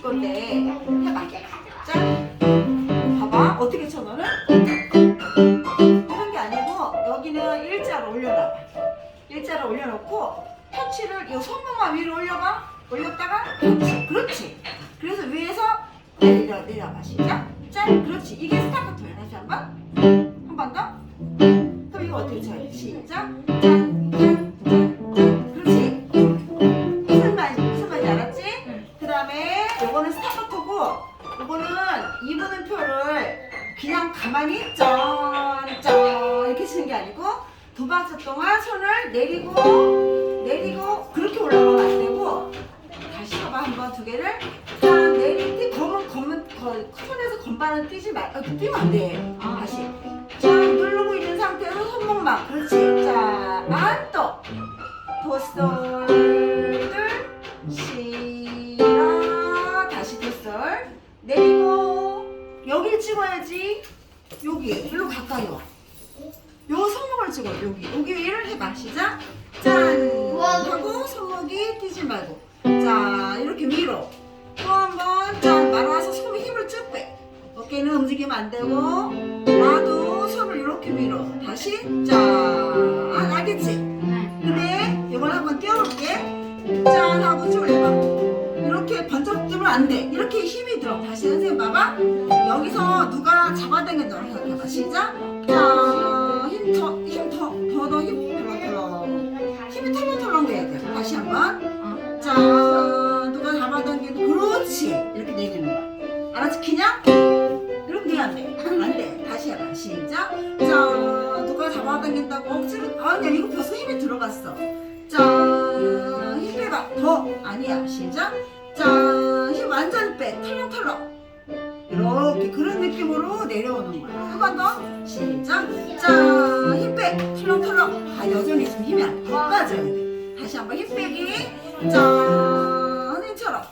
칠 건데 해봐. 자, 봐봐. 어떻게 쳐 너는? 이런 게 아니고 여기는 일자로 올려놔. 일자로 올려놓고 터치를 이 손목만 위로 올려봐. 올렸다가 터치. 그렇지. 그래서 위에서 내려 내려봐. 시작. 짠. 그렇지. 이게 스타카토야. 다시 한 번. 한 번 더. 그럼 이거 어떻게 돼? 시작. 짠, 스타카토고 요거는 이분은 표를 그냥 가만히 짠짠 이렇게 치는 게 아니고 두 박자 동안 손을 내리고 내리고 그렇게 올라가면 안 되고 다시 해봐 한번 두 개를 짠 내리기 검은 검은 거, 손에서 건반은 뛰지 말 아, 뛰면 안돼. 다시 짠 누르고 있는 상태에서 손목만 그렇지. 자안또. 도솔 내리고 여기를 찍어야지. 여기 일로 가까이 와. 요 손목을 찍어 여기. 여기를 해봐. 시작. 짠. 하고 손목이 뛰지 말고. 자 이렇게 위로 또 한번. 짠 말아서 손에 힘을 쭉 빼. 어깨는 움직이면 안 되고. 나도 손을 이렇게 위로 다시. 짠 아, 알겠지? 근데 이걸 한번 띄워볼게. 짠 하고 쭉 해봐. 이렇게 번쩍 뜨면 안돼. 이렇게 힘이 들어 봐봐 여기서 누가 잡아당긴다고 생각해봐. 시작. 자힘더힘더더더힘 털렁털렁 힘이 털렁털렁 돼야 돼. 다시 한번. 자 누가 잡아당기는 그렇지. 이렇게 내리는 거야. 알았지 그냥 이렇게 되면 안돼. 안돼. 다시 해봐. 시작. 자 누가 잡아당긴다고 억지로. 아니야 이거 벌써 힘이 들어갔어. 자 힘 빼봐. 더. 아니야. 시작. 자 힘 완전 빼. 털렁털렁 이렇게 그런 느낌으로 내려오는 거야 한 번 더. 시작. 자 힘 빼. 털렁털렁. 아 여전히 지금 힘이 안더 빠져야 돼. 다시 한번 힘 빼기. 자 선생님처럼.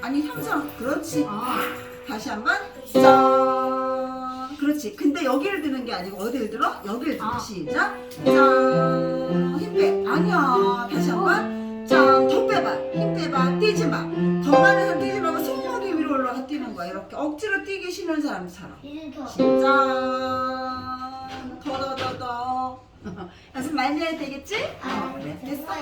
아니 형처럼. 그렇지. 다시 한 번. 짠 그렇지. 근데 여기를 드는 게 아니고 어디를 들어? 여기를 들어. 아. 시작. 짠 힘 빼. 아니야. 다시 한 번. 짠 더 빼봐. 힘 빼봐. 뛰지 마. 건반에 이렇게 억지로 뛰기 싫은 사람처럼 짠 더더더더 연습 많이 해야 되겠지? 어, 그래. 됐어